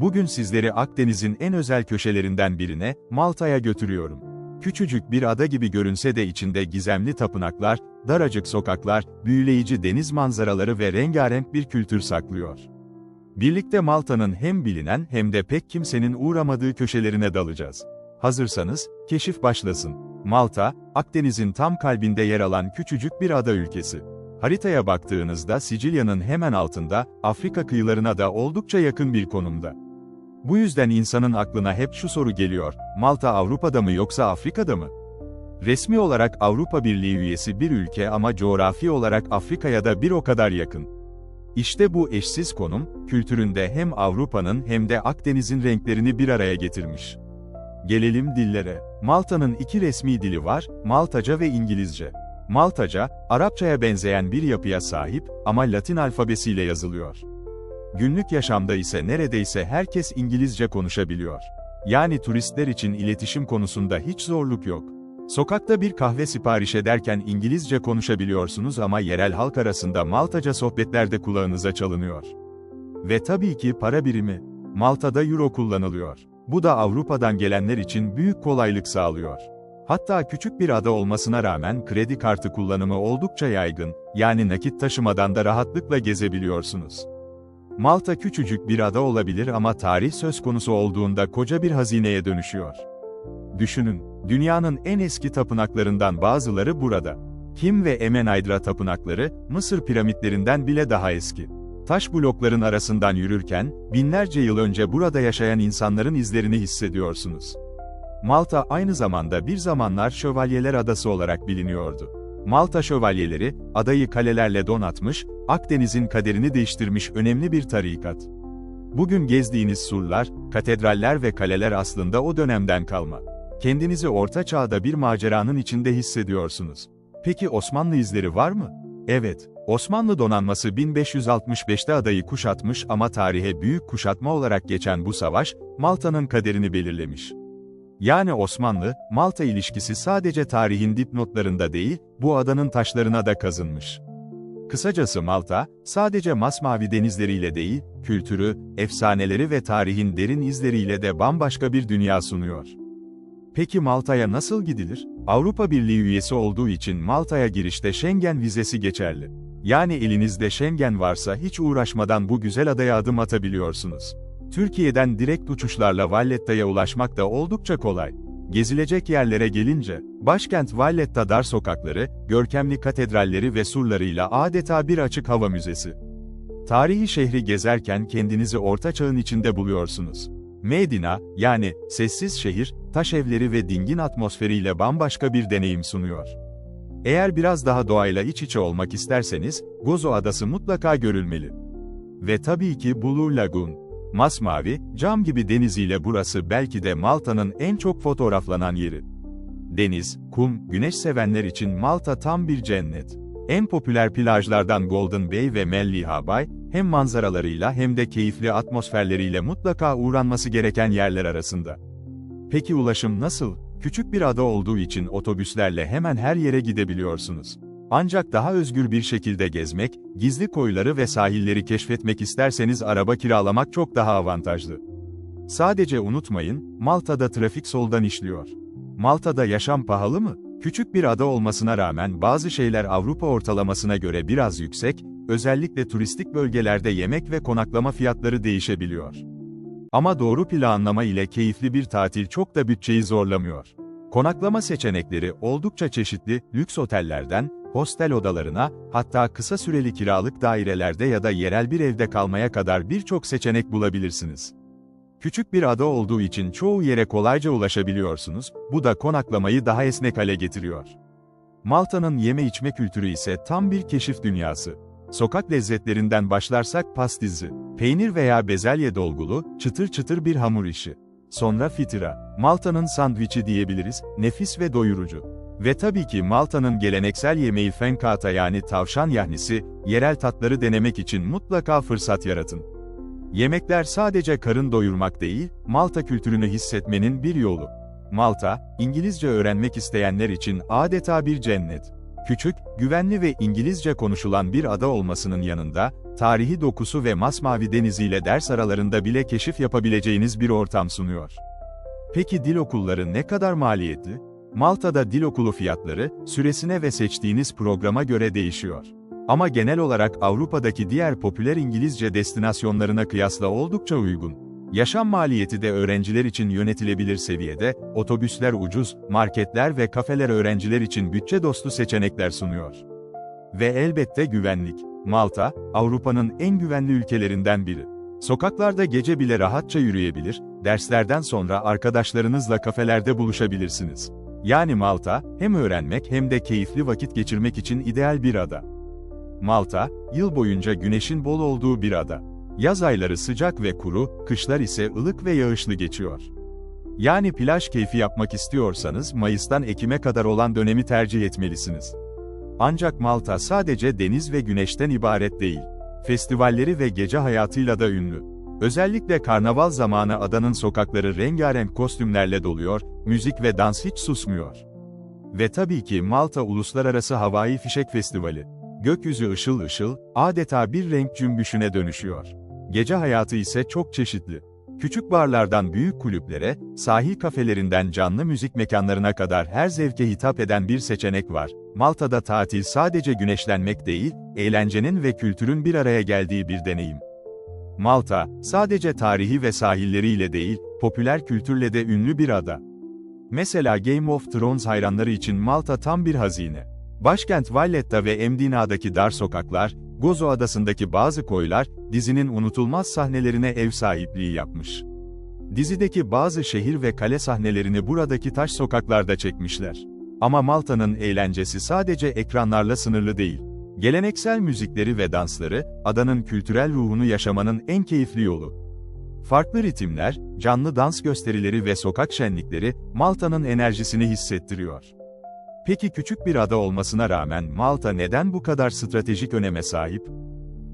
Bugün sizleri Akdeniz'in en özel köşelerinden birine, Malta'ya götürüyorum. Küçücük bir ada gibi görünse de içinde gizemli tapınaklar, daracık sokaklar, büyüleyici deniz manzaraları ve rengarenk bir kültür saklıyor. Birlikte Malta'nın hem bilinen hem de pek kimsenin uğramadığı köşelerine dalacağız. Hazırsanız, keşif başlasın. Malta, Akdeniz'in tam kalbinde yer alan küçücük bir ada ülkesi. Haritaya baktığınızda Sicilya'nın hemen altında, Afrika kıyılarına da oldukça yakın bir konumda. Bu yüzden insanın aklına hep şu soru geliyor, Malta Avrupa'da mı yoksa Afrika'da mı? Resmi olarak Avrupa Birliği üyesi bir ülke ama coğrafi olarak Afrika'ya da bir o kadar yakın. İşte bu eşsiz konum, kültüründe hem Avrupa'nın hem de Akdeniz'in renklerini bir araya getirmiş. Gelelim dillere. Malta'nın iki resmi dili var, Maltaca ve İngilizce. Maltaca, Arapçaya benzeyen bir yapıya sahip ama Latin alfabesiyle yazılıyor. Günlük yaşamda ise neredeyse herkes İngilizce konuşabiliyor. Yani turistler için iletişim konusunda hiç zorluk yok. Sokakta bir kahve sipariş ederken İngilizce konuşabiliyorsunuz ama yerel halk arasında Maltaca sohbetlerde kulağınıza çalınıyor. Ve tabii ki para birimi. Malta'da euro kullanılıyor. Bu da Avrupa'dan gelenler için büyük kolaylık sağlıyor. Hatta küçük bir ada olmasına rağmen kredi kartı kullanımı oldukça yaygın, yani nakit taşımadan da rahatlıkla gezebiliyorsunuz. Malta küçücük bir ada olabilir ama tarih söz konusu olduğunda koca bir hazineye dönüşüyor. Düşünün, dünyanın en eski tapınaklarından bazıları burada. Kim ve Emenaydra tapınakları, Mısır piramitlerinden bile daha eski. Taş blokların arasından yürürken, binlerce yıl önce burada yaşayan insanların izlerini hissediyorsunuz. Malta aynı zamanda bir zamanlar Şövalyeler Adası olarak biliniyordu. Malta Şövalyeleri, adayı kalelerle donatmış, Akdeniz'in kaderini değiştirmiş önemli bir tarikat. Bugün gezdiğiniz surlar, katedraller ve kaleler aslında o dönemden kalma. Kendinizi orta çağda bir maceranın içinde hissediyorsunuz. Peki Osmanlı izleri var mı? Evet, Osmanlı donanması 1565'te adayı kuşatmış ama tarihe büyük kuşatma olarak geçen bu savaş, Malta'nın kaderini belirlemiş. Yani Osmanlı, Malta ilişkisi sadece tarihin dipnotlarında değil, bu adanın taşlarına da kazınmış. Kısacası Malta, sadece masmavi denizleriyle değil, kültürü, efsaneleri ve tarihin derin izleriyle de bambaşka bir dünya sunuyor. Peki Malta'ya nasıl gidilir? Avrupa Birliği üyesi olduğu için Malta'ya girişte Schengen vizesi geçerli. Yani elinizde Schengen varsa hiç uğraşmadan bu güzel adaya adım atabiliyorsunuz. Türkiye'den direkt uçuşlarla Valletta'ya ulaşmak da oldukça kolay. Gezilecek yerlere gelince, başkent Valletta dar sokakları, görkemli katedralleri ve surlarıyla adeta bir açık hava müzesi. Tarihi şehri gezerken kendinizi orta çağın içinde buluyorsunuz. Medina, yani sessiz şehir, taş evleri ve dingin atmosferiyle bambaşka bir deneyim sunuyor. Eğer biraz daha doğayla iç içe olmak isterseniz, Gozo Adası mutlaka görülmeli. Ve tabii ki Blue Lagoon. Masmavi, cam gibi deniziyle burası belki de Malta'nın en çok fotoğraflanan yeri. Deniz, kum, güneş sevenler için Malta tam bir cennet. En popüler plajlardan Golden Bay ve Melliha Bay, hem manzaralarıyla hem de keyifli atmosferleriyle mutlaka uğranması gereken yerler arasında. Peki ulaşım nasıl? Küçük bir ada olduğu için otobüslerle hemen her yere gidebiliyorsunuz. Ancak daha özgür bir şekilde gezmek, gizli koyları ve sahilleri keşfetmek isterseniz araba kiralamak çok daha avantajlı. Sadece unutmayın, Malta'da trafik soldan işliyor. Malta'da yaşam pahalı mı? Küçük bir ada olmasına rağmen bazı şeyler Avrupa ortalamasına göre biraz yüksek, özellikle turistik bölgelerde yemek ve konaklama fiyatları değişebiliyor. Ama doğru planlama ile keyifli bir tatil çok da bütçeyi zorlamıyor. Konaklama seçenekleri oldukça çeşitli, lüks otellerden, hostel odalarına, hatta kısa süreli kiralık dairelerde ya da yerel bir evde kalmaya kadar birçok seçenek bulabilirsiniz. Küçük bir ada olduğu için çoğu yere kolayca ulaşabiliyorsunuz, bu da konaklamayı daha esnek hale getiriyor. Malta'nın yeme içme kültürü ise tam bir keşif dünyası. Sokak lezzetlerinden başlarsak pastizi, peynir veya bezelye dolgulu, çıtır çıtır bir hamur işi. Sonra fitira, Malta'nın sandviçi diyebiliriz, nefis ve doyurucu. Ve tabii ki Malta'nın geleneksel yemeği fenkata yani tavşan yahnisi, yerel tatları denemek için mutlaka fırsat yaratın. Yemekler sadece karın doyurmak değil, Malta kültürünü hissetmenin bir yolu. Malta, İngilizce öğrenmek isteyenler için adeta bir cennet. Küçük, güvenli ve İngilizce konuşulan bir ada olmasının yanında, tarihi dokusu ve masmavi deniziyle ders aralarında bile keşif yapabileceğiniz bir ortam sunuyor. Peki dil okulları ne kadar maliyetli? Malta'da dil okulu fiyatları, süresine ve seçtiğiniz programa göre değişiyor. Ama genel olarak Avrupa'daki diğer popüler İngilizce destinasyonlarına kıyasla oldukça uygun. Yaşam maliyeti de öğrenciler için yönetilebilir seviyede, otobüsler ucuz, marketler ve kafeler öğrenciler için bütçe dostu seçenekler sunuyor. Ve elbette güvenlik. Malta, Avrupa'nın en güvenli ülkelerinden biri. Sokaklarda gece bile rahatça yürüyebilir, derslerden sonra arkadaşlarınızla kafelerde buluşabilirsiniz. Yani Malta, hem öğrenmek hem de keyifli vakit geçirmek için ideal bir ada. Malta, yıl boyunca güneşin bol olduğu bir ada. Yaz ayları sıcak ve kuru, kışlar ise ılık ve yağışlı geçiyor. Yani plaj keyfi yapmak istiyorsanız Mayıs'tan Ekim'e kadar olan dönemi tercih etmelisiniz. Ancak Malta sadece deniz ve güneşten ibaret değil. Festivalleri ve gece hayatıyla da ünlü. Özellikle karnaval zamanı adanın sokakları rengarenk kostümlerle doluyor, müzik ve dans hiç susmuyor. Ve tabii ki Malta Uluslararası Havai Fişek Festivali. Gökyüzü ışıl ışıl, adeta bir renk cümbüşüne dönüşüyor. Gece hayatı ise çok çeşitli. Küçük barlardan büyük kulüplere, sahil kafelerinden canlı müzik mekanlarına kadar her zevke hitap eden bir seçenek var. Malta'da tatil sadece güneşlenmek değil, eğlencenin ve kültürün bir araya geldiği bir deneyim. Malta, sadece tarihi ve sahilleriyle değil, popüler kültürle de ünlü bir ada. Mesela Game of Thrones hayranları için Malta tam bir hazine. Başkent Valletta ve Emdina'daki dar sokaklar, Gozo Adası'ndaki bazı koylar, dizinin unutulmaz sahnelerine ev sahipliği yapmış. Dizideki bazı şehir ve kale sahnelerini buradaki taş sokaklarda çekmişler. Ama Malta'nın eğlencesi sadece ekranlarla sınırlı değil. Geleneksel müzikleri ve dansları, adanın kültürel ruhunu yaşamanın en keyifli yolu. Farklı ritimler, canlı dans gösterileri ve sokak şenlikleri, Malta'nın enerjisini hissettiriyor. Peki küçük bir ada olmasına rağmen Malta neden bu kadar stratejik öneme sahip?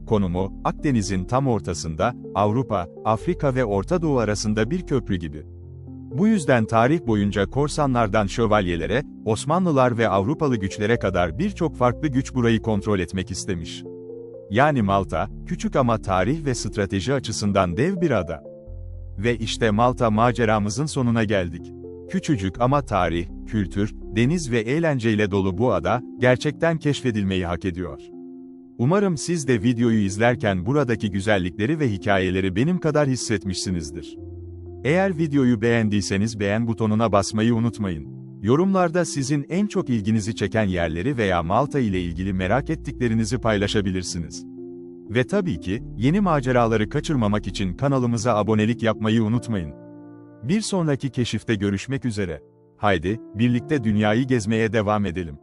Konumu, Akdeniz'in tam ortasında, Avrupa, Afrika ve Orta Doğu arasında bir köprü gibi. Bu yüzden tarih boyunca korsanlardan şövalyelere, Osmanlılar ve Avrupalı güçlere kadar birçok farklı güç burayı kontrol etmek istemiş. Yani Malta, küçük ama tarih ve strateji açısından dev bir ada. Ve işte Malta maceramızın sonuna geldik. Küçücük ama tarih, kültür, deniz ve eğlenceyle dolu bu ada, gerçekten keşfedilmeyi hak ediyor. Umarım siz de videoyu izlerken buradaki güzellikleri ve hikayeleri benim kadar hissetmişsinizdir. Eğer videoyu beğendiyseniz beğen butonuna basmayı unutmayın. Yorumlarda sizin en çok ilginizi çeken yerleri veya Malta ile ilgili merak ettiklerinizi paylaşabilirsiniz. Ve tabii ki, yeni maceraları kaçırmamak için kanalımıza abonelik yapmayı unutmayın. Bir sonraki keşifte görüşmek üzere. Haydi, birlikte dünyayı gezmeye devam edelim.